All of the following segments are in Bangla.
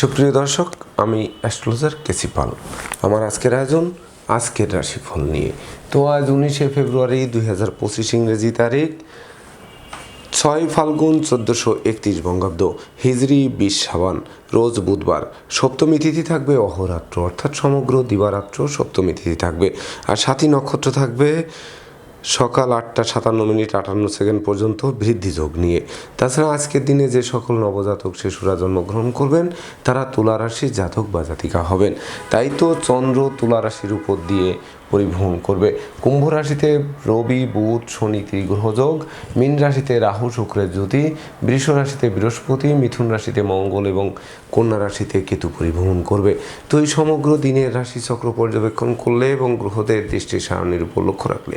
সুপ্রিয় দর্শক, আমি অ্যাস্ট্রোলজার কেসি পাল। আমার আজকের আয়োজন আজকের রাশিফল নিয়ে। তো আজ উনিশে ফেব্রুয়ারি দুই হাজার পঁচিশ ইংরেজি তারিখ, ছয় ফাল্গুন চোদ্দোশো একত্রিশ বঙ্গাব্দ, হিজরি বিশ সাবান, রোজ বুধবার। সপ্তমী তিথি থাকবে অহরাত্র, অর্থাৎ সমগ্র দিবারাত্র সপ্তমী তিথি থাকবে। আর সাথী নক্ষত্র থাকবে সকাল আটটা সাতান্ন মিনিট আটান্ন সেকেন্ড পর্যন্ত বৃদ্ধি যোগ নিয়ে। তাছাড়া আজকের দিনে যে সকল নবজাতক শিশুরা জন্মগ্রহণ করবেন, তারা তুলা রাশির জাতক বা জাতিকা হবেন। তাই তো চন্দ্র তুলা রাশির উপর দিয়ে পরিভ্রমণ করবে। কুম্ভ রাশিতে রবি, বুধ, শনি ত্রিগ্রহযোগ মীন রাশিতে রাহু, শুক্রের জ্যোতি, বৃষ রাশিতে বৃহস্পতি, মিথুন রাশিতে মঙ্গল এবং কন্যা রাশিতে কেতু পরিভ্রমণ করবে। তো এই সমগ্র দিনের রাশিচক্র পর্যবেক্ষণ করলে এবং গ্রহদের দৃষ্টি সারণীর উপর লক্ষ্য রাখলে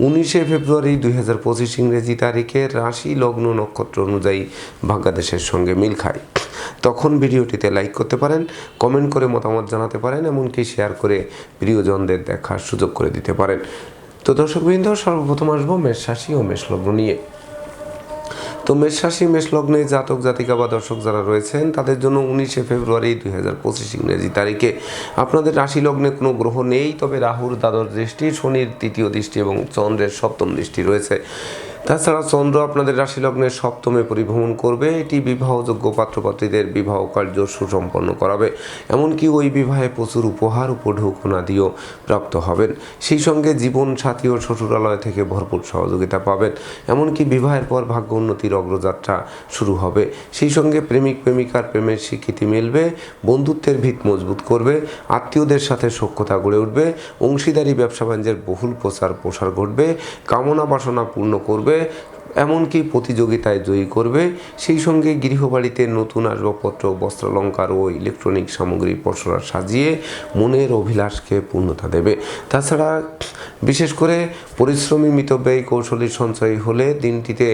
উনিশে ফেব্রুয়ারি দুই হাজার পঁচিশ ইংরেজি তারিখে রাশি লগ্ন নক্ষত্র অনুযায়ী বাংলাদেশের সঙ্গে মিল খায়। তখন ভিডিওটিতে লাইক করতে পারেন কমেন্ট করে মতামত জানাতে পারেন, এমনকি শেয়ার করে প্রিয়জনদের দেখার সুযোগ করে দিতে পারেন। তো দর্শকবৃন্দ, সর্বপ্রথম আসব মেষ রাশি ও মেষ লগ্ন নিয়ে। তো মেষ রাশি, মেষ লগ্নে জাতক, জাতিকা বা দর্শক যারা রয়েছেন, তাদের জন্য উনিশে ফেব্রুয়ারি দুই হাজার পঁচিশ ইংরেজি তারিখে। আপনাদের রাশি লগ্নে কোনো গ্রহ নেই, তবে রাহুর দ্বাদশ দৃষ্টি, শনির তৃতীয় দৃষ্টি এবং চন্দ্রের সপ্তম দৃষ্টি রয়েছে। তাছাড়া চন্দ্র আপনাদের রাশি লগ্নের সপ্তমে পরিভ্রমণ করবে। এটি বিবাহযোগ্য পাত্রপাত্রীদের বিবাহ কার্য সুসম্পন্ন করাবে। এমনকি ওই বিবাহে প্রচুর উপহার উপঢৌকনাদিও প্রাপ্ত হবেন। সেই সঙ্গে জীবন সাথী ও শ্বশুরালয় থেকে ভরপুর সহযোগিতা পাবেন। এমনকি বিবাহের পর ভাগ্য উন্নতির অগ্রযাত্রা শুরু হবে। সেই সঙ্গে প্রেমিক প্রেমিকার প্রেমের স্বীকৃতি মিলবে, বন্ধুত্বের ভিত মজবুত করবে, আত্মীয়দের সাথে সখ্যতা গড়ে উঠবে, অংশীদারি ব্যবসা বাণিজ্যের বহুল প্রচার প্রসার ঘটবে কামনা বাসনা পূর্ণ করবে এমনকি প্রতিযোগিতায় জয়ী করবে। সেই সঙ্গে গৃহবাড়িতে নতুন আসবাবপত্র, বস্ত্রালঙ্কার ও ইলেকট্রনিক সামগ্রী পসরা সাজিয়ে মনের অভিলাষকে পূর্ণতা দেবে। তাছাড়া, বিশেষ করে পরিশ্রমী মিতব্যয়ী কৌশলী সঞ্চয় হলে দিনটিতে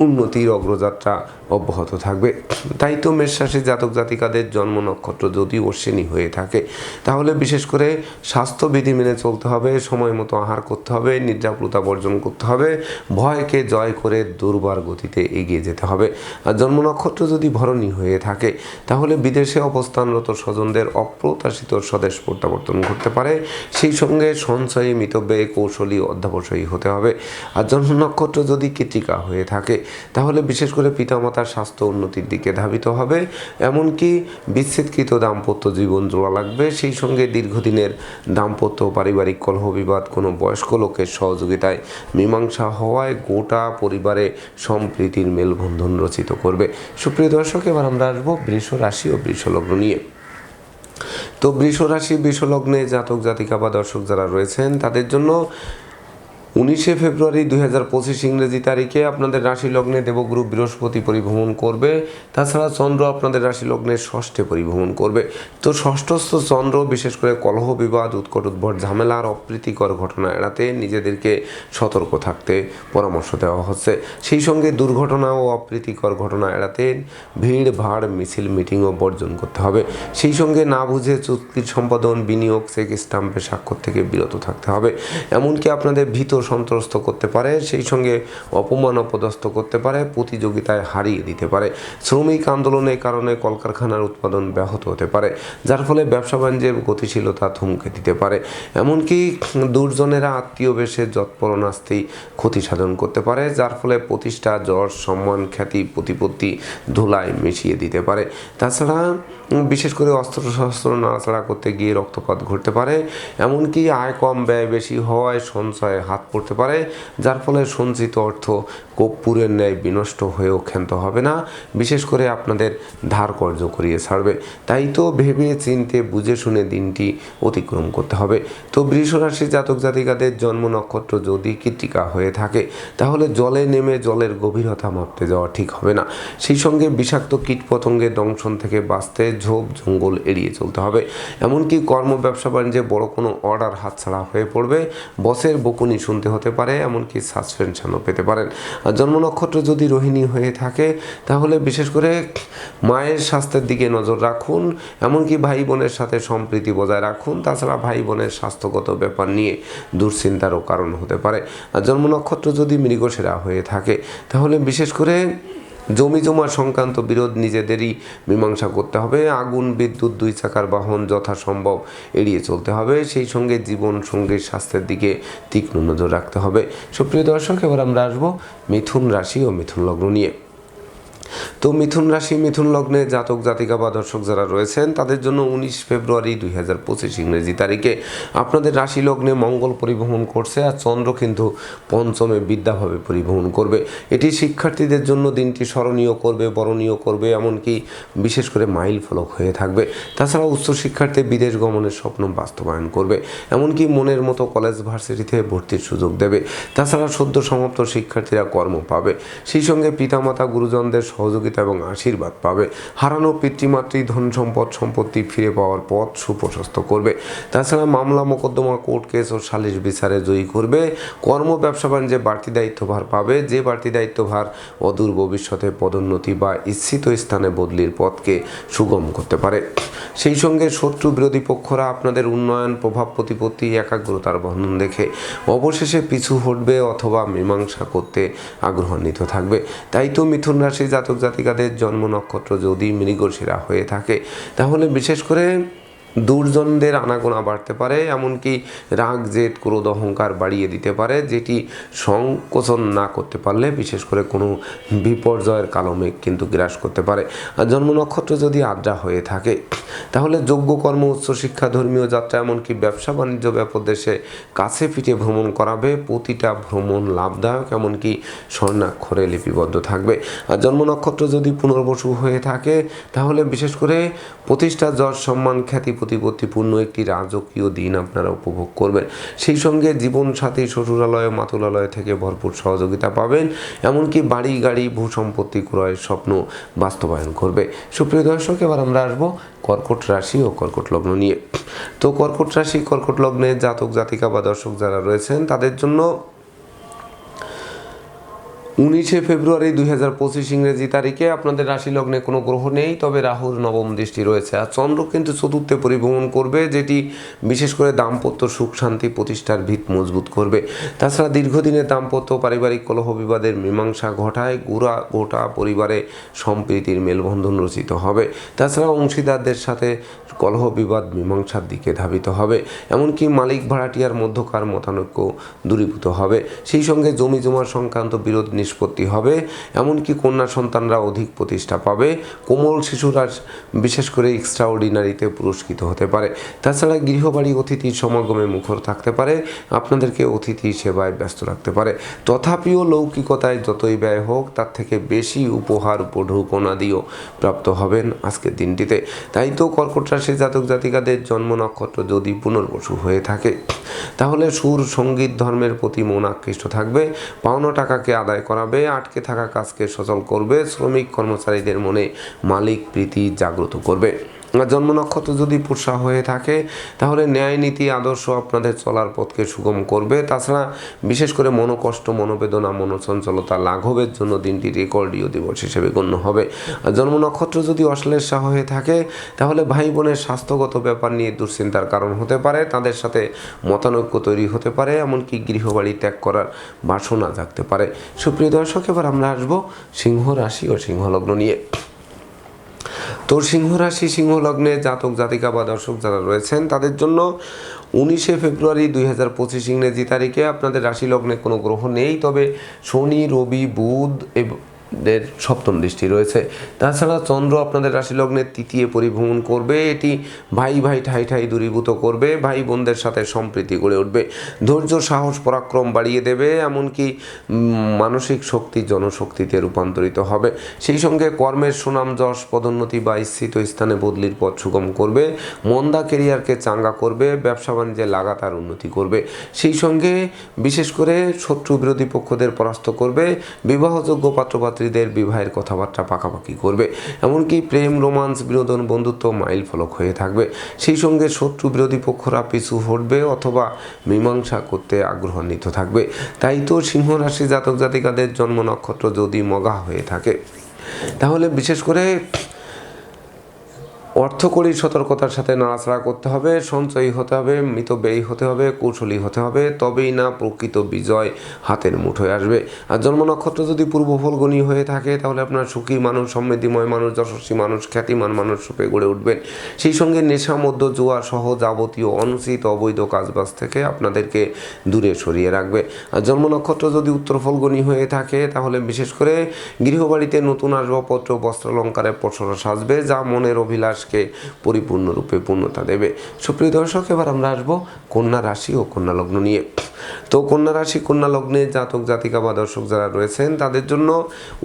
উন্নতির অগ্রযাত্রা অব্যাহত থাকবে। তাই তো মেষরাশি জাতক জাতিকাদের জন্ম নক্ষত্র যদি অশ্বিনী হয়ে থাকে। তাহলে বিশেষ করে স্বাস্থ্যবিধি মেনে চলতে হবে, সময় মতো আহার করতে হবে নির্যাপ্লতা বর্জন করতে হবে, ভয়কে জয় করে দুর্বার গতিতে এগিয়ে যেতে হবে। আর জন্ম নক্ষত্র যদি ভরণী হয়ে থাকে, তাহলে বিদেশে অবস্থানরত স্বজনদের অপ্রত্যাশিত স্বদেশ প্রত্যাবর্তন করতে পারে। সেই সঙ্গে সঞ্চয়ী মিতব্যয়ী কৌশলী অধ্যাবসায়ী হতে হবে। আর জন্ম নক্ষত্র যদি কৃতিকা হয়ে থাকে তাহলে বিশেষ করে পিতামাতার স্বাস্থ্য উন্নতির দিকে ধাবিত হবে। এমনকি বিচ্ছেদকৃত দাম্পত্য জীবন জোড়া লাগবে। সেই সঙ্গে দীর্ঘদিনের দাম্পত্য পারিবারিক কলহ বিবাদ কোনো বয়স্ক লোকের সহযোগিতায় মীমাংসা হওয়ায় গোটা পরিবারে সম্প্রীতির মেলবন্ধন রচিত করবে। সুপ্রিয় দর্শক, এবার আমরা আসব বৃষ রাশি ও বৃষ লগ্ন নিয়ে। তো বৃষ রাশি, বৃষ লগ্নে জাতক জাতিকা বা দর্শক যারা রয়েছেন, তাদের জন্য উনিশে ফেব্রুয়ারি দুই হাজার পঁচিশ ইংরেজি তারিখে আপনাদের রাশি লগ্নে দেবগুরু বৃহস্পতি পরিভ্রমণ করবে। তাছাড়া চন্দ্র আপনাদের রাশি লগ্নের ষষ্ঠে পরিভ্রমণ করবে। তো ষষ্ঠস্থ চন্দ্র, বিশেষ করে কলহ বিবাদ, উৎকট উদ্ভট ঝামেলার অপ্রীতিকর ঘটনা এড়াতে নিজেদেরকে সতর্ক থাকতে পরামর্শ দেওয়া হচ্ছে। সেই সঙ্গে দুর্ঘটনা ও অপ্রীতিকর ঘটনা এড়াতে ভিড়, ভাড়, মিছিল, মিটিংও বর্জন করতে হবে। সেই সঙ্গে না বুঝে চুক্তির সম্পাদন, বিনিয়োগ, চেক স্টাম্পে স্বাক্ষর থেকে বিরত থাকতে হবে। এমনকি আপনাদের ভীত সন্ত্রস্ত করতে পারে, সেই সঙ্গে অপমান অপদস্থ করতে পারে, প্রতিযোগিতায় হারিয়ে দিতে পারে। শ্রমিক আন্দোলনের কারণে কলকারখানার উৎপাদন ব্যাহত হতে পারে, যার ফলে ব্যবসা বাণিজ্যের গতিশীলতা থমকে দিতে পারে। এমনকি দুর্জনেরা আত্মীয় বেশে যৎপরণাস্তেই ক্ষতি সাধন করতে পারে, যার ফলে প্রতিষ্ঠা যশ সম্মান, খ্যাতি, প্রতিপত্তি ধুলায় মিশিয়ে দিতে পারে। তাছাড়া বিশেষ করে অস্ত্র শস্ত্র নাড়াচাড়া করতে গিয়ে রক্তপাত ঘটতে পারে, এমনকি আয় কম, ব্যয় বেশি হওয়ায় সঞ্চয় হাত পড়তে পারে, যার ফলে সঞ্চিত অর্থ কর্পূরের ন্যায় বিনষ্ট হয়েও ক্ষান্ত হবে না। বিশেষ করে আপনাদের ধার কর্য করিয়ে ছাড়বে। তাই তো ভেবে চিনতে বুঝে শুনে দিনটি অতিক্রম করতে হবে। তো বৃষ রাশি জাতক জাতিকাদের জন্ম নক্ষত্র যদি কৃত্তিকা হয়ে থাকে, তাহলে জলে নেমে জলের গভীরতা মাপতে যাওয়া ঠিক হবে না। সেই সঙ্গে বিষাক্ত কীটপতঙ্গের দংশন থেকে বাঁচতে ঝোপ জঙ্গল এড়িয়ে চলতে হবে। এমনকি কর্ম, ব্যবসা, বাণিজ্যে বড় কোনো অর্ডার হাতছাড়া হয়ে পড়বে। বসের বকুনি শুনতে হতে পারে, এমনকি সাসপেনশনও পেতে পারেন। জন্ম নক্ষত্র যদি রোহিণী হয়ে থাকে, তাহলে বিশেষ করে মায়ের স্বাস্থ্যের দিকে নজর রাখুন, এমনকি ভাই বোনের সাথে সম্প্রীতি বজায় রাখুন। তাছাড়া ভাই বোনের স্বাস্থ্যগত ব্যাপার নিয়ে দুশ্চিন্তারও কারণ হতে পারে। আর জন্ম নক্ষত্র যদি মৃগসেরা হয়ে থাকে, তাহলে বিশেষ করে জমি জমা সংক্রান্ত বিরোধ নিজেদেরই মীমাংসা করতে হবে। আগুন, বিদ্যুৎ, দুই চাকার বাহন যথাসম্ভব এড়িয়ে চলতে হবে। সেই সঙ্গে জীবন সঙ্গে স্বাস্থ্যের দিকে তীক্ষ্ণ নজর রাখতে হবে। সুপ্রিয় দর্শক, এবার আমরা আসব মিথুন রাশি ও মিথুন লগ্ন নিয়ে। তো মিথুন রাশি, মিথুন লগ্নে জাতক, জাতিকা বা দর্শক যারা রয়েছেন, তাদের জন্য উনিশ ফেব্রুয়ারি দুই হাজার পঁচিশ ইংরেজি তারিখে আপনাদের রাশি লগ্নে মঙ্গল পরিভ্রমণ করছে আর চন্দ্র কিন্তু পঞ্চমে বিদ্যাভাবে পরিভ্রমণ করবে। এটি শিক্ষার্থীদের জন্য দিনটি স্মরণীয় করবে, বরণীয় করবে, এমনকি বিশেষ করে মাইল ফলক হয়ে থাকবে। তাছাড়া উচ্চ শিক্ষার্থী বিদেশ গমনের স্বপ্ন বাস্তবায়ন করবে, এমনকি মনের মতো কলেজ ভার্সিটিতে ভর্তির সুযোগ দেবে। তাছাড়া সদ্য সমাপ্ত শিক্ষার্থীরা কর্ম পাবে। সেই সঙ্গে পিতামাতা, গুরুজনদের সহযোগিতা এবং আশীর্বাদ পাবে। হারানো পিতৃমাতৃ, ধন সম্পদ, সম্পত্তি ফিরে পাওয়ার পথ সুপ্রশস্ত করবে। তাছাড়া মামলা, মোকদ্দমা, কোর্ট কেস ও সালিশ বিচারে জয়ী করবে। কর্ম, ব্যবসা, বাণিজ্যে, বাড়তি দায়িত্বভার পাবে। যে বাড়তি দায়িত্বভার অদূর ভবিষ্যতে পদোন্নতি বা ইচ্ছিত স্থানে বদলির পথকে সুগম করতে পারে। সেই সঙ্গে শত্রু বিরোধী পক্ষরা আপনাদের উন্নয়ন, প্রভাব, প্রতিপত্তি, একাগ্রতার বন্ধন দেখে অবশেষে পিছু হটবে অথবা মীমাংসা করতে আগ্রহান্বিত থাকবে। তাই তো মিথুন রাশি জাতক জাতিকাদের জন্ম নক্ষত্র যদি মৃগশিরা হয়ে থাকে তাহলে বিশেষ করে দুর্জনদের আনাগোনা বাড়তে পারে, এমনকি রাগ, জেদ, ক্রোধ, অহংকার বাড়িয়ে দিতে পারে, যেটি সংকোচন না করতে পারলে বিশেষ করে কোনো বিপর্যয়ের কালমেঘ কিন্তু গ্রাস করতে পারে। আর জন্ম নক্ষত্র যদি আদ্রা হয়ে থাকে, তাহলে যোগ্য কর্ম উচ্চশিক্ষা ধর্মীয় যাত্রা, এমনকি ব্যবসা, বাণিজ্য ব্যাপক দেশে কাছে পিঠে ভ্রমণ করাবে, প্রতিটা ভ্রমণ লাভদায়ক, এমনকি স্বর্ণাক্ষরে লিপিবদ্ধ থাকবে। আর জন্ম নক্ষত্র যদি পুনর্বসু হয়ে থাকে, তাহলে বিশেষ করে প্রতিষ্ঠা, যশ, সম্মান খ্যাতি প্রতিপত্তিপূর্ণ একটি রাজকীয় দিন আপনারা উপভোগ করবেন। সেই সঙ্গে জীবনসাথী, শ্বশুরালয়, মাতুলালয় থেকে ভরপুর সহযোগিতা পাবেন। এমনকি বাড়ি, গাড়ি ভূ সম্পত্তি ক্রয়ের স্বপ্ন বাস্তবায়ন করবে। সুপ্রিয় দর্শক, এবার আমরা আসব কর্কট রাশি ও কর্কট লগ্ন নিয়ে। তো কর্কট রাশি, কর্কট লগ্নে জাতক, জাতিকা বা দর্শক যারা রয়েছেন, তাদের জন্য উনিশে ফেব্রুয়ারি দুই হাজার পঁচিশ ইংরেজি তারিখে আপনাদের রাশি লগ্নে কোনো গ্রহ নেই, তবে রাহুর নবম দৃষ্টি রয়েছে। আর চন্দ্র কিন্তু চতুর্থে পরিভ্রমণ করবে, যেটি বিশেষ করে দাম্পত্য সুখ শান্তি প্রতিষ্ঠার ভিত মজবুত করবে। তাছাড়া দীর্ঘদিনের দাম্পত্য পারিবারিক কলহ বিবাদের মীমাংসা ঘটায় গুড়া গোটা পরিবারে সম্প্রীতির মেলবন্ধন রচিত হবে। তাছাড়া অংশীদারদের সাথে কলহ বিবাদ মীমাংসার দিকে ধাবিত হবে। এমনকি মালিক ভাড়াটিয়ার মধ্যকার মতানৈক্য দূরীভূত হবে। সেই সঙ্গে জমি জমা সংক্রান্ত বিরোধ নিষ্পত্তি হবে, এমনকি কন্যা সন্তানরা অধিক প্রতিষ্ঠা পাবে। কোমল শিশুরা বিশেষ করে এক্সট্রা অর্ডিনারিতে পুরস্কৃত হতে পারে। তাছাড়া গৃহবাড়ি অতিথির সমাগমে মুখর থাকতে পারে, আপনাদেরকে অতিথি সেবায় ব্যস্ত রাখতে পারে। তথাপিও লৌকিকতায় যতই ব্যয় হোক, তার থেকে বেশি উপহার উপঢৌকনাদিও প্রাপ্ত হবেন আজকের দিনটিতে। তাই তো কর্কট রাশি জাতক জাতিকাদের জন্ম নক্ষত্র যদি পুনর্বসু হয়ে থাকে, তাহলে সুর, সংগীত, ধর্মের প্রতি মন আকৃষ্ট থাকবে। পাওনা টাকাকে আদায় করাবে আটকে থাকা কাজকে সচল করবে শ্রমিক কর্মচারীদের মনে মালিক প্রীতি জাগ্রত করবে। জন্ম নক্ষত্র যদি পুষা হয়ে থাকে, তাহলে ন্যায় নীতি, আদর্শ আপনাদের চলার পথকে সুগম করবে। তাছাড়া বিশেষ করে মনোকষ্ট, মনোবেদনা, মনোচঞ্চলতা লাঘবের জন্য দিনটি রেকর্ডীয় দিবস হিসেবে গণ্য হবে। আর জন্ম নক্ষত্র যদি অশ্লেষা হয়ে থাকে, তাহলে ভাই বোনের স্বাস্থ্যগত ব্যাপার নিয়ে দুশ্চিন্তার কারণ হতে পারে, তাদের সাথে মতানৈক্য তৈরি হতে পারে, এমনকি গৃহবাড়ি ত্যাগ করার বাসনা জাগতে পারে। সুপ্রিয় দর্শক, এবার আমরা আসব সিংহ রাশি ও সিংহলগ্ন নিয়ে। তো সিংহ রাশি, সিংহ লগ্নে জাতক, জাতিকা বা দর্শক যারা রয়েছেন, তাদের জন্য উনিশে ফেব্রুয়ারি দুই হাজার পঁচিশ ইংরেজি তারিখে আপনাদের রাশি লগ্নে কোনো গ্রহ নেই। তবে শনি, রবি, বুধ এব- এর সপ্তম দৃষ্টি রয়েছে। তাছাড়া চন্দ্র আপনাদের রাশি লগ্নের তৃতীয় পরিভ্রমণ করবে। এটি ভাই ভাই ঠাই ঠাই দূরীভূত করবে। ভাই বোনদের সাথে সম্প্রীতি গড়ে উঠবে। ধৈর্য, সাহস, পরাক্রম বাড়িয়ে দেবে। এমনকি মানসিক শক্তি জনশক্তিতে রূপান্তরিত হবে। সেই সঙ্গে কর্মের সুনাম, যশ, পদোন্নতি বা স্থিত স্থানে বদলির পথ সুগম করবে। মন্দা কেরিয়ারকে চাঙ্গা করবে। ব্যবসা বাণিজ্যে লাগাতার উন্নতি করবে। সেই সঙ্গে বিশেষ করে শত্রু বিরোধী পক্ষদের পরাস্ত করবে। বিবাহযোগ্য পাত্রপাত্রীদের বিবাহের কথাবার্তা পাকাপাকি করবে। এমনকি প্রেম, রোমান্স, বিনোদন, বন্ধুত্ব মাইল ফলক হয়ে থাকবে। সেই সঙ্গে শত্রু বিরোধী পক্ষরা পিছু হটবে অথবা মীমাংসা করতে আগ্রহান্বিত থাকবে। তাই তো সিংহ রাশি জাতক জাতিকাদের জন্ম নক্ষত্র যদি মগা হয়ে থাকে। তাহলে বিশেষ করে অর্থকরী সতর্কতার সাথে নাড়াচাড়া করতে হবে, সঞ্চয়ী হতে হবে, মৃত মিতব্যয়ী হতে হবে, কৌশলী হতে হবে, তবেই না প্রকৃত বিজয় হাতের মুঠোয় আসবে। আর জন্ম নক্ষত্র যদি পূর্ব ফলগুনি হয়ে থাকে, তাহলে আপনার সুখী মানুষ, সমৃদ্ধিময় মানুষ, যশস্বী মানুষ, খ্যাতিমান মানুষ রূপে গড়ে উঠবেন। সেই সঙ্গে নেশা মধ্য জুয়া সহ যাবতীয় অনুচিত অবৈধ কাজবাজ থেকে আপনাদেরকে দূরে সরিয়ে রাখবে। আর জন্ম নক্ষত্র যদি উত্তর ফলগুনি হয়ে থাকে, তাহলে বিশেষ করে গৃহবাড়িতে নতুন আসবাবপত্র, বস্ত্রালঙ্কারে পসরা সাজবে, যা মনের অভিলাষকে পরিপূর্ণরূপে পূর্ণতা দেবে। সুপ্রিয় দর্শক, এবার আমরা আসব কন্যা রাশি ও কন্যা লগ্ন নিয়ে। তো কন্যা রাশি, কন্যা লগ্নে জাতক, জাতিকা বা দর্শক যারা রয়েছেন, তাদের জন্য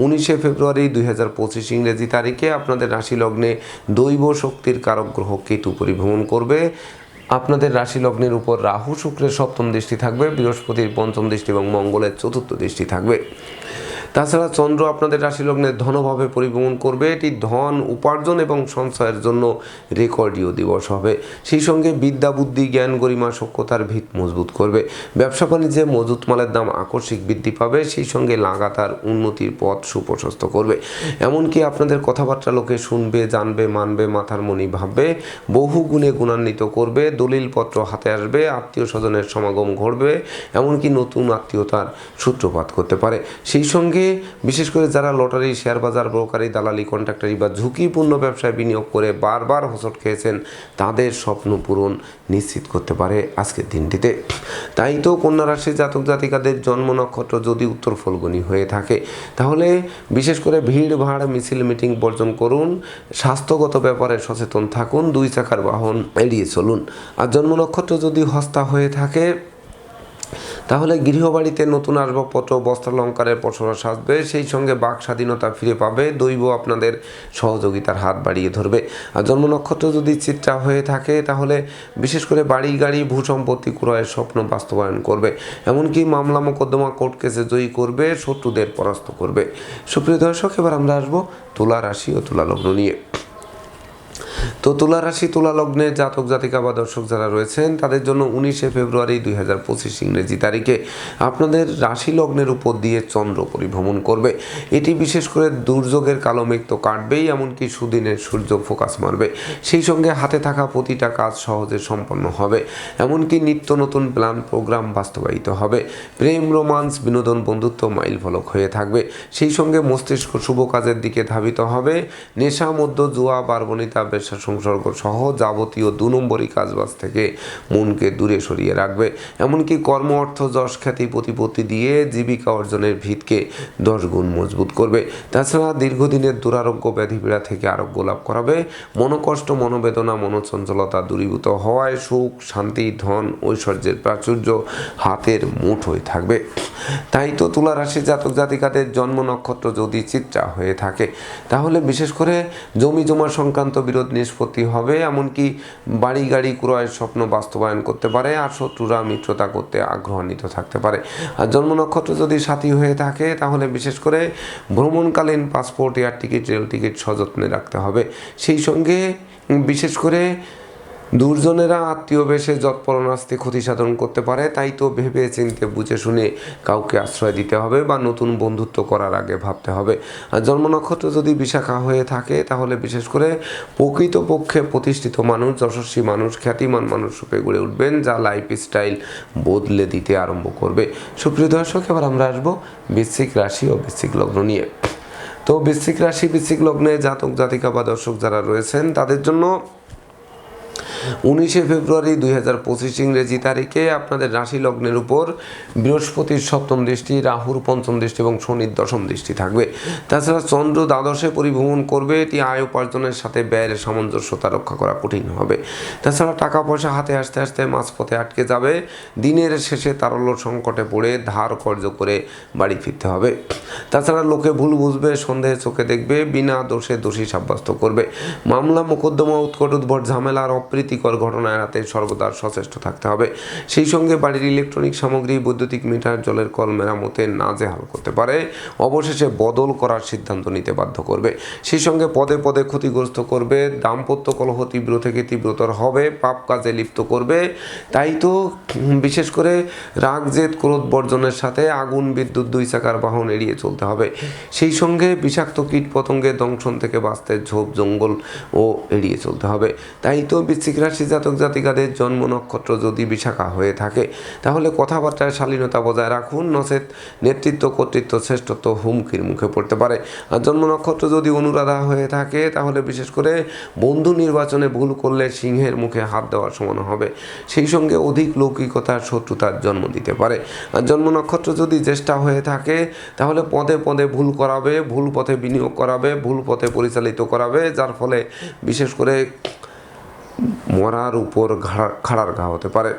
উনিশে ফেব্রুয়ারি দুই হাজার পঁচিশ ইংরেজি তারিখে আপনাদের রাশি লগ্নে দৈব শক্তির কারক গ্রহ কেতু পরিভ্রমণ করবে। আপনাদের রাশি লগ্নের উপর রাহু, শুক্রের সপ্তম দৃষ্টি থাকবে, বৃহস্পতির পঞ্চম দৃষ্টি এবং মঙ্গলের চতুর্থ দৃষ্টি থাকবে। তাছাড়া চন্দ্র আপনাদের রাশি লগ্নের ধনভাবে পরিভ্রমণ করবে। এটি ধন, উপার্জন এবং সঞ্চয়ের জন্য রেকর্ডীয় দিবস হবে। সেই সঙ্গে বিদ্যা, বুদ্ধি, জ্ঞান, গরিমা সক্ষতার ভিত মজবুত করবে। ব্যবসা বাণিজ্যে মজুত মালের দাম আকস্মিক বৃদ্ধি পাবে। সেই সঙ্গে লাগাতার উন্নতির পথ সুপ্রশস্ত করবে। এমনকি আপনাদের কথাবার্তা লোকে শুনবে, জানবে, মানবে, মাথার মনি ভাববে, বহু গুণে গুণান্বিত করবে, দলিলপত্র হাতে আসবে আত্মীয় স্বজনের সমাগম ঘটবে, এমনকি নতুন আত্মীয়তার সূত্রপাত করতে পারে। সেই সঙ্গে বিশেষ করে যারা লটারি, শেয়ার বাজার, ব্রোকারি, দালালি, কন্ট্রাক্টারি বা ঝুঁকিপূর্ণ ব্যবসায় বিনিয়োগ করে বারবার হোঁচট খেয়েছেন, তাদের স্বপ্ন পূরণ নিশ্চিত করতে পারে আজকের দিনটিতে। তাই তো কন্যা রাশির জাতক জাতিকাদের জন্ম নক্ষত্র যদি উত্তর ফলগুনি হয়ে থাকে, তাহলে বিশেষ করে ভিড়, ভাড়, মিছিল, মিটিং বর্জন করুন, স্বাস্থ্যগত ব্যাপারে সচেতন থাকুন, দুই চাকার বাহন এড়িয়ে চলুন। আর জন্ম নক্ষত্র যদি হস্তা হয়ে থাকে তাহলে গৃহবাড়িতে নতুন আসবাবপত্র, বস্ত্রালঙ্কারের পসরা সাজবে, সেই সঙ্গে বাক স্বাধীনতা ফিরে পাবে, দৈব আপনাদের সহযোগিতার হাত বাড়িয়ে ধরবে। আর জন্ম নক্ষত্র যদি চিত্রা হয়ে থাকে, তাহলে বিশেষ করে বাড়ি, গাড়ি, ভূসম্পত্তি ক্রয়ের স্বপ্ন বাস্তবায়ন করবে। এমনকি মামলা মোকদ্দমা কোর্ট কেসে জয়ী করবে, শত্রুদের পরাস্ত করবে। সুপ্রিয় দর্শক, এবার আমরা আসব তুলা রাশি ও তুলা লগ্ন নিয়ে। তো তুলা রাশি, তুলা লগ্নে জাতক, জাতিকা বা দর্শক যারা রয়েছেন, তাদের জন্য উনিশে ফেব্রুয়ারি দুই হাজার পঁচিশ ইংরেজি তারিখে আপনাদের রাশি লগ্নের উপর দিয়ে চন্দ্র পরিভ্রমণ করবে। এটি বিশেষ করে দুর্যোগের কালো মেঘ তো কাটবেই, এমনকি সুদিনের সূর্য ফোকাস মারবে। সেই সঙ্গে হাতে থাকা প্রতিটা কাজ সহজে সম্পন্ন হবে। এমনকি নিত্য নতুন প্ল্যান, প্রোগ্রাম বাস্তবায়িত হবে। প্রেম, রোমান্স, বিনোদন, বন্ধুত্ব মাইল ফলক হয়ে থাকবে। সেই সঙ্গে মস্তিষ্ক শুভ কাজের দিকে ধাবিত হবে। নেশা মধ্য জুয়া বারবনিতা ব্যবসা সংসর্গ সহ যাবতীয় দু নম্বরই কাজবাজ থেকে মনকে দূরে সরিয়ে রাখবে। এমনকি কর্ম, অর্থ, যশ, খ্যাতি, প্রতিপত্তি দিয়ে জীবিকা অর্জনের ভিতকে দশ গুণ মজবুত করবে। তাছাড়া দীর্ঘদিনের দুরারোগ্য ব্যাধিপীড়া থেকে আরোগ্য লাভ করাবে। মনোকষ্ট, মনোবেদনা, মনোচঞ্চলতা দূরীভূত হওয়ায় সুখ, শান্তি, ধন, ঐশ্বর্যের প্রাচুর্য হাতের মুঠোয় থাকবে। তাই তো তুলা রাশি জাতক জাতিকাদের জন্ম নক্ষত্র যদি চিত্রা হয়ে থাকে, তাহলে বিশেষ করে জমি জমা সংক্রান্ত বিরোধ নিষ্পত্তি হবে, এমনকি বাড়ি গাড়ি ক্রয়ের স্বপ্ন বাস্তবায়ন করতে পারে আর শত্রুরা মিত্রতা করতে আগ্রহান্বিত থাকতে পারে। আর জন্ম নক্ষত্র যদি সাথী হয়ে থাকে, তাহলে বিশেষ করে ভ্রমণকালীন passport, air ticket, rail ticket সযত্নে রাখতে হবে। সেই সঙ্গে বিশেষ করে দুর্জনেরা আত্মীয় বেশে যৎপরণাস্তে ক্ষতি সাধন করতে পারে, তাই তো ভেবে চিনতে বুঝে শুনে কাউকে আশ্রয় দিতে হবে বা নতুন বন্ধুত্ব করার আগে ভাবতে হবে। আর জন্ম নক্ষত্র যদি বিশাখা হয়ে থাকে, তাহলে বিশেষ করে প্রকৃতপক্ষে প্রতিষ্ঠিত মানুষ, যশস্বী মানুষ, খ্যাতিমান মানুষ রূপে গড়ে উঠবেন, যা লাইফ স্টাইল বদলে দিতে আরম্ভ করবে। সুপ্রিয় দর্শক, এবার আমরা আসব বৃশ্চিক রাশি ও বৃশ্চিক লগ্ন নিয়ে। তো বৃশ্চিক রাশি, বৃশ্চিক লগ্নে জাতক, জাতিকা বা দর্শক যারা রয়েছেন, তাদের জন্য উনিশে ফেব্রুয়ারি দুই হাজার পঁচিশ ইংরেজি তারিখে আপনাদের রাশি লগ্নের উপর বৃহস্পতির সপ্তম দৃষ্টি, রাহুর পঞ্চম দৃষ্টি এবং শনির দশম দৃষ্টি থাকবে। তাছাড়া চন্দ্র দ্বাদশে পরিভ্রমণ করবে, এটি আয় উপার্জনের সাথে ব্যয়ের সামঞ্জস্যতা রক্ষা করা কঠিন হবে। তাছাড়া টাকা পয়সা হাতে আসতে আসতে মাঝপথে আটকে যাবে, দিনের শেষে তারল্য সংকটে পড়ে ধার কর্য করে বাড়ি ফিরতে হবে। তাছাড়া লোকে ভুল বুঝবে, সন্দেহে চোখে দেখবে, বিনা দোষে দোষী সাব্যস্ত করবে। মামলা, মোকদ্দমা, উৎকট উদ্ভট ঝামেলা আর অপ্রীতিকর ঘটনা এড়াতে সর্বদা সচেষ্ট থাকতে হবে। সেই সঙ্গে বাড়ির ইলেকট্রনিক সামগ্রী, বৈদ্যুতিক মিটার, জলের কল, মেরামতে নাজেহাল করতে পারে। অবশেষে বদল করার সিদ্ধান্ত নিতে বাধ্য করবে। সেই সঙ্গে পদে পদে ক্ষতিগ্রস্ত করবে। দাম্পত্য কলহ তীব্র থেকে তীব্রতর হবে। পাপ কাজে লিপ্ত করবে। তাই তো, বিশেষ করে রাগ জেদ ক্রোধ বর্জনের সাথে আগুন, বিদ্যুৎ, দুই চাকার বাহন এড়িয়ে চলতে হবে। সেই সঙ্গে বিষাক্ত কীট পতঙ্গের দংশন থেকে বাঁচতে ঝোপ, জঙ্গল ও এড়িয়ে চলতে হবে। তাই তো বৃশ্চিক রাশি জাতক জাতিকাদের জন্ম নক্ষত্র যদি বিশাখা হয়ে থাকে, তাহলে কথাবার্তায় শালীনতা বজায় রাখুন। নচেত নেতৃত্ব, কর্তৃত্ব, শ্রেষ্ঠত্ব হুমকির মুখে পড়তে পারে। আর জন্ম নক্ষত্র যদি অনুরাধা হয়ে থাকে, তাহলে বিশেষ করে বন্ধু নির্বাচনে ভুল করলে সিংহের মুখে হাত দেওয়ার সমান হবে। সেই সঙ্গে অধিক লৌকিকতার শত্রুতার জন্ম দিতে পারে। আর জন্ম নক্ষত্র যদি জ্যেষ্ঠা হয়ে থাকে, তাহলে পদে পদে ভুল করাবে, ভুল পথে বিনিয়োগ করাবে, ভুল পথে পরিচালিত করাবে, যার ফলে বিশেষ করে মরার উপর খাড়ার ঘা হতে পারে।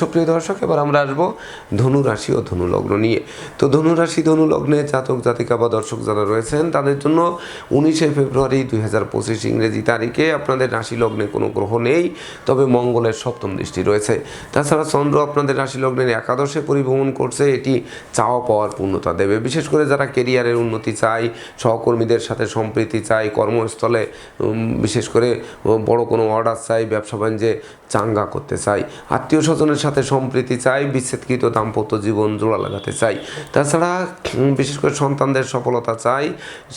সুপ্রিয় দর্শক, এবার আমরা আসব ধনু রাশি ও ধনু লগ্ন নিয়ে। তো ধনু রাশি জাতক, জাতিকা বা দর্শক যারা রয়েছেন, তাদের জন্য উনিশে ফেব্রুয়ারি দুই হাজার পঁচিশ ইংরেজি তারিখে আপনাদের রাশি লগ্নে কোনো গ্রহ নেই, তবে মঙ্গলের সপ্তম দৃষ্টি রয়েছে। তাছাড়া চন্দ্র আপনাদের রাশি লগ্নের একাদশে পরিভ্রমণ করছে, এটি চাওয়া পাওয়ার পূর্ণতা দেবে। বিশেষ করে যারা কেরিয়ারের উন্নতি চায়, সহকর্মীদের সাথে সম্প্রীতি চায়, কর্মস্থলে বিশেষ করে বড় কোনো অর্ডার চাই ব্যবসা বাণিজ্যে চাঙ্গা করতে চাই আত্মীয় স্বজনের সাথে সম্প্রীতি চাই, বিচ্ছেদকৃত দাম্পত্য জীবন জোড়া লাগাতে চাই। তাছাড়া বিশেষ করে সন্তানদের সফলতা চাই,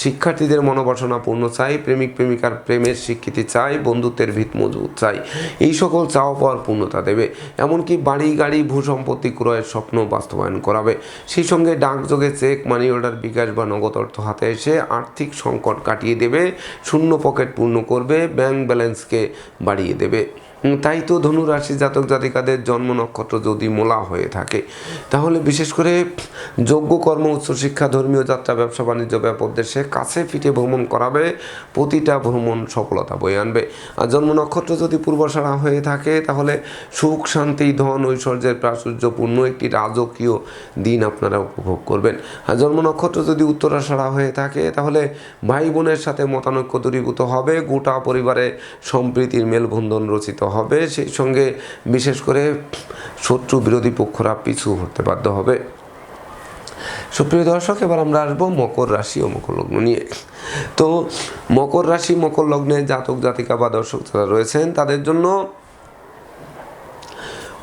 শিক্ষার্থীদের মনোবাসনা পূর্ণ চাই, প্রেমিক, প্রেমিকার প্রেমের স্বীকৃতি চাই, বন্ধুত্বের ভিত মজবুত চাই। এই সকল চাওয়া পাওয়ার পূর্ণতা দেবে। এমনকি বাড়ি, গাড়ি ভূ সম্পত্তি ক্রয়ের স্বপ্ন বাস্তবায়ন করাবে। সেই সঙ্গে ডাকযোগে চেক, মানি অর্ডার, বিকাশ বা নগদ অর্থ হাতে এসে আর্থিক সংকট কাটিয়ে দেবে, শূন্য পকেট পূর্ণ করবে, ব্যাংক ব্যালেন্সকে বাড়িয়ে দেবে। তাই তো ধনু রাশি জাতক জাতিকাদের জন্ম নক্ষত্র যদি মোলা হয়ে থাকে, তাহলে বিশেষ করে যোগ্য কর্ম উচ্চশিক্ষা ধর্মীয় যাত্রা, ব্যবসা, বাণিজ্য, ব্যাপক দেশে কাছে ফিটে ভ্রমণ করাবে, প্রতিটা ভ্রমণ সফলতা বয়ে আনবে। আর জন্ম নক্ষত্র যদি পূর্বসারা হয়ে থাকে, তাহলে সুখ, শান্তি, ধন, ঐশ্বর্যের প্রাচুর্যপূর্ণ একটি রাজকীয় দিন আপনারা উপভোগ করবেন। আর জন্ম নক্ষত্র যদি উত্তরাষাঢ়া হয়ে থাকে, তাহলে ভাই বোনের সাথে মতানৈক্য দূরীভূত হবে, গোটা পরিবারে সম্প্রীতির মেলবন্ধন রচিত হবে, সেই সঙ্গে বিশেষ করে শত্রু বিরোধী পক্ষরা পিছু হতে বাধ্য হবে। সুপ্রিয় দর্শক, এবার আমরা আসব মকর রাশি ও মকর লগ্ন নিয়ে। তো মকর রাশি, মকর লগ্নে জাতক জাতিকা বা দর্শক যারা রয়েছেন, তাদের জন্য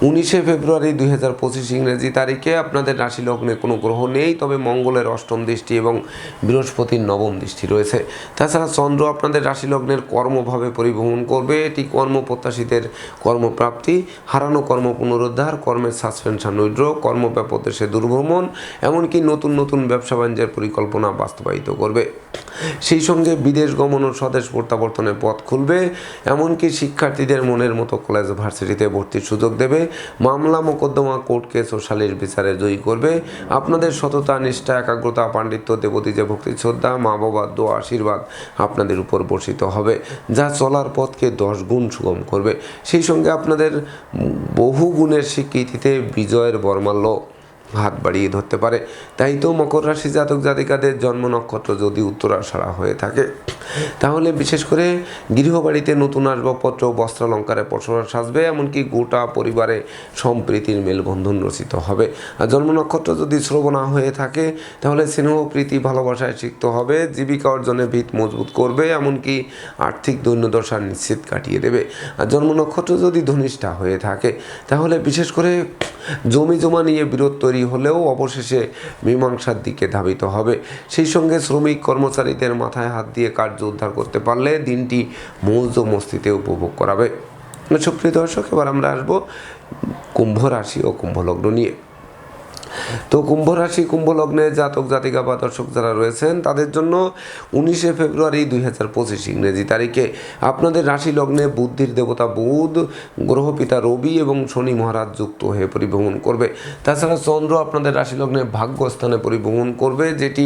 উনিশে ফেব্রুয়ারি দুই হাজার পঁচিশ ইংরেজি তারিখে আপনাদের রাশি লগ্নে কোনো গ্রহ নেই, তবে মঙ্গলের অষ্টম দৃষ্টি এবং বৃহস্পতির নবম দৃষ্টি রয়েছে। তাছাড়া চন্দ্র আপনাদের রাশি লগ্নের কর্মভাবে পরিভ্রমণ করবে। এটি কর্মপ্রত্যাশীদের কর্মপ্রাপ্তি, হারানো কর্ম পুনরুদ্ধার, কর্মের সাসপেনশন উইড্র কর্মব্যাপক দেশে দুর্ভ্রমণ, এমনকি নতুন নতুন ব্যবসা বাণিজ্যের পরিকল্পনা বাস্তবায়িত করবে। সেই সঙ্গে বিদেশ গমন ও স্বদেশ প্রত্যাবর্তনের পথ খুলবে, এমনকি শিক্ষার্থীদের মনের মতো কলেজ ভার্সিটিতে ভর্তির সুযোগ দেবে। মামলা মোকদ্দমা কোর্ট কেস ও সালির বিচারে জয়ী করবে। আপনাদের সততা, নিষ্ঠা, একাগ্রতা, পাণ্ডিত্য, দেবতী যে ভক্তি, শ্রদ্ধা, মা বাবার দো আশীর্বাদ আপনাদের উপর বর্ষিত হবে, যা চলার পথকে দশ গুণ সুগম করবে। সেই সঙ্গে আপনাদের বহু গুণের স্বীকৃতিতে বিজয়ের বর্মাল্য। হাত বাড়িয়ে ধরতে পারে। তাই তো মকর রাশি জাতক জাতিকাদের জন্ম নক্ষত্র যদি উত্তরাষাড়া হয়ে থাকে, তাহলে বিশেষ করে গৃহবাড়িতে নতুন আসবাবপত্র, বস্ত্রালঙ্কারে পসরা সাজবে, এমনকি গোটা পরিবারে সম্প্রীতির মেলবন্ধন রচিত হবে। আর জন্ম নক্ষত্র যদি শ্রবণা হয়ে থাকে, তাহলে স্নেহ, প্রীতি, ভালোবাসায় সিক্ত হবে, জীবিকা অর্জনে ভিত মজবুত করবে, এমনকি আর্থিক দৈন্যদশা নিশ্চিত কাটিয়ে দেবে। আর জন্ম নক্ষত্র যদি ধনিষ্ঠা হয়ে থাকে, তাহলে বিশেষ করে জমি জমা নিয়ে বিরোধ তৈরি হলেও অবশেষে মীমাংসার দিকে ধাবিত হবে। সেই সঙ্গে শ্রমিক কর্মচারীদের মাথায় হাত দিয়ে কার্য উদ্ধার করতে পারলে দিনটি মৌজ মস্তিতে উপভোগ করাবে। সুপ্রিয় দর্শক, এবার আমরা আসব কুম্ভ রাশি ও কুম্ভ লগ্ন নিয়ে। তো কুম্ভ রাশি কুম্ভ লগ্নে জাতক, জাতিকা বা দর্শক যারা রয়েছেন, তাদের জন্য উনিশে ফেব্রুয়ারি দুই হাজার পঁচিশ ইংরেজি তারিখে আপনাদের রাশি লগ্নে বুদ্ধির দেবতা বুধ গ্রহপিতা রবি এবং শনি মহারাজ যুক্ত হয়ে পরিভ্রমণ করবে। তাছাড়া চন্দ্র আপনাদের রাশি লগ্নে ভাগ্যস্থানে পরিভ্রমণ করবে, যেটি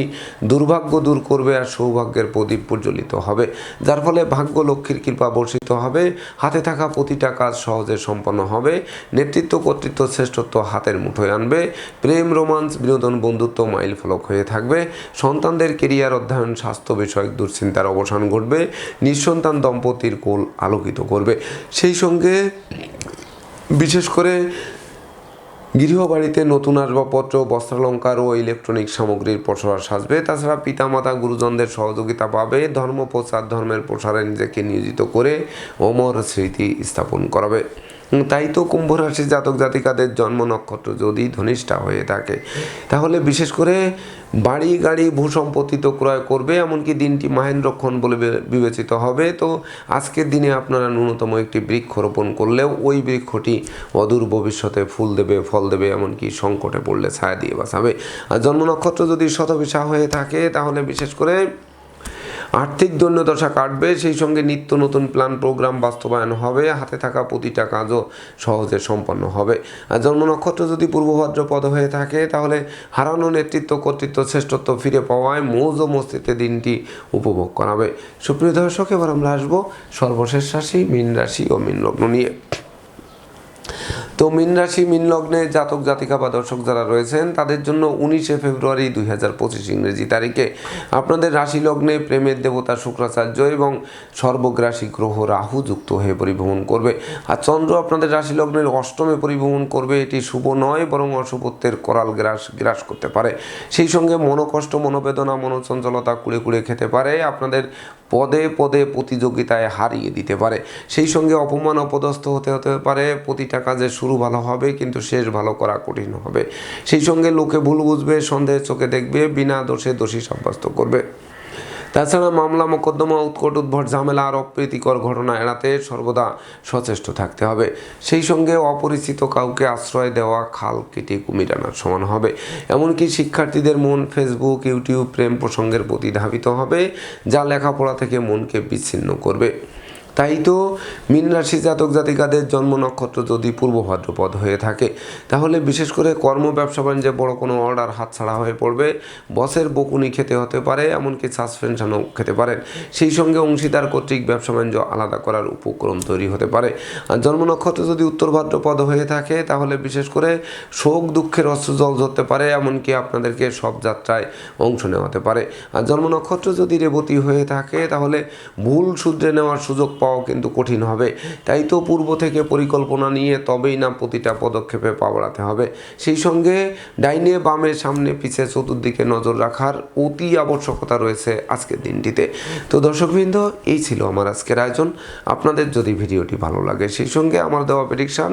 দুর্ভাগ্য দূর করবে আর সৌভাগ্যের প্রদীপ প্রজ্বলিত হবে। যার ফলে ভাগ্য লক্ষ্মীর কৃপা বর্ষিত হবে, হাতে থাকা প্রতিটা কাজ সহজে সম্পন্ন হবে, নেতৃত্ব কর্তৃত্ব শ্রেষ্ঠত্ব হাতের মুঠোয় আনবে প্রেম, রোমান্স, বিনোদন, বন্ধুত্ব, মাইল ফলক হয়ে থাকবে। সন্তানদের কেরিয়ার, অধ্যয়ন, স্বাস্থ্য বিষয়ক দুশ্চিন্তার অবসান ঘটবে। নিঃসন্তান দম্পতির কোল আলোকিত করবে। সেই সঙ্গে বিশেষ করে গৃহবাড়িতে নতুন আসবাবপত্র, বস্ত্রালঙ্কার ও ইলেকট্রনিক সামগ্রীর প্রসার সাজবে। তাছাড়া পিতামাতা, গুরুজনদের সহযোগিতা পাবে। ধর্ম প্রচার ধর্মের প্রসারে নিজেকে নিয়োজিত করে অমর স্মৃতি স্থাপন করাবে। তাই তো কুম্ভ রাশি জাতক জাতিকাদের জন্ম নক্ষত্র যদি ধনিষ্ঠা হয়ে থাকে। তাহলে বিশেষ করে বাড়ি, গাড়ি ভূসম্পত্তি তো ক্রয় করবে, এমনকি দিনটি মাহেন্দ্রক্ষণ বলে বিবেচিত হবে। তো আজকের দিনে আপনারা ন্যূনতম একটি বৃক্ষ রোপণ করলেও ওই বৃক্ষটি অদূর ভবিষ্যতে ফুল দেবে, ফল দেবে, এমনকি সংকটে পড়লে ছায়া দিয়ে বাঁচাবে। আর জন্ম নক্ষত্র যদি শতবিশা হয়ে থাকে, তাহলে বিশেষ করে আর্থিক দৈন্যদশা কাটবে, সেই সঙ্গে নিত্য নতুন প্ল্যান প্রোগ্রাম বাস্তবায়ন হবে, হাতে থাকা প্রতিটা কাজও সহজে সম্পন্ন হবে। আর জন্ম নক্ষত্র যদি পূর্বভদ্র পদ হয়ে থাকে, তাহলে হারানো নেতৃত্ব, কর্তৃত্ব, শ্রেষ্ঠত্ব ফিরে পাওয়ায় মৌজ ও মস্তিতে দিনটি উপভোগ করাবে। সুপ্রিয় দর্শক, এবার আমরা আসব সর্বশেষ রাশি, মীন রাশি ও মীন লগ্ন নিয়ে। তো মীন রাশি, মীন লগ্নে জাতক, জাতিকা বা দর্শক যারা রয়েছেন, তাদের জন্য উনিশে ফেব্রুয়ারি দুই হাজার পঁচিশ ইংরেজি তারিখে আপনাদের রাশি লগ্নে প্রেমের দেবতা শুক্রাচার্য এবং সর্বগ্রাসী গ্রহ রাহু যুক্ত হয়ে পরিভ্রমণ করবে। আর চন্দ্র আপনাদের রাশি লগ্নের অষ্টমে পরিভ্রমণ করবে। এটি শুভ নয়, বরং অশুভত্বের করাল গ্রাস গ্রাস করতে পারে। সেই সঙ্গে মনোকষ্ট, মনোবেদনা, মনোচঞ্চলতা কুড়ে কুড়ে খেতে পারে। আপনাদের পদে পদে প্রতিযোগিতায় হারিয়ে দিতে পারে। সেই সঙ্গে অপমান, অপদস্থ হতে হতে পারে। প্রতিটা কাজের শুরু ভালো হবে, কিন্তু শেষ ভালো করা কঠিন হবে। সেই সঙ্গে লোকে ভুল বুঝবে সন্দেহের চোখে দেখবে, বিনা দোষে দোষী সাব্যস্ত করবে। তাছাড়া মামলা, মোকদ্দমা, উৎকট উদ্ভট, ঝামেলা আর অপ্রীতিকর ঘটনা এড়াতে সর্বদা সচেষ্ট থাকতে হবে। সেই সঙ্গে অপরিচিত কাউকে আশ্রয় দেওয়া, খাল কেটে কুমির আনার সমান হবে। এমনকি শিক্ষার্থীদের মন ফেসবুক ইউটিউব প্রেম প্রসঙ্গের প্রতি ধাবিত হবে, যা লেখাপড়া থেকে মনকে বিচ্ছিন্ন করবে। তাই তো মীন রাশি জাতক জাতিকাদের জন্ম নক্ষত্র যদি পূর্ব ভাদ্রপদ হয়ে থাকে, তাহলে বিশেষ করে কর্ম, ব্যবসা, বাণিজ্যে বড় কোনো অর্ডার হাতছাড়া হয়ে পড়বে। বসের বকুনি খেতে হতে পারে, এমনকি সাসপেনশনও খেতে পারেন। সেই সঙ্গে অংশীদার কর্তৃক ব্যবসা, বাণিজ্য আলাদা করার উপক্রম তৈরি হতে পারে। আর জন্ম নক্ষত্র যদি উত্তর ভাদ্রপদ হয়ে থাকে, তাহলে বিশেষ করে শোক, দুঃখের অস্ত্র জল ধরতে পারে, এমনকি আপনাদেরকে সব যাত্রায় অংশ নেওয়াতে পারে। আর জন্ম নক্ষত্র যদি রেবতী হয়ে থাকে, তাহলে ভুল শুধরে নেওয়ার সুযোগ পাওয়া কিন্তু কঠিন হবে। তাই তো পূর্ব থেকে পরিকল্পনা নিয়ে তবেই না প্রতিটা পদক্ষেপে পা বাড়াতে হবে। সেই সঙ্গে ডাইনে বামে সামনে পিছে চতুর্দিকে নজর রাখার অতি আবশ্যকতা রয়েছে আজকের দিনটিতে। তো দর্শকবৃন্দ, এই ছিল আমার আজকের আয়োজন। আপনাদের যদি ভিডিওটি ভালো লাগে, সেই সঙ্গে আমার দেওয়া প্রেডিকশান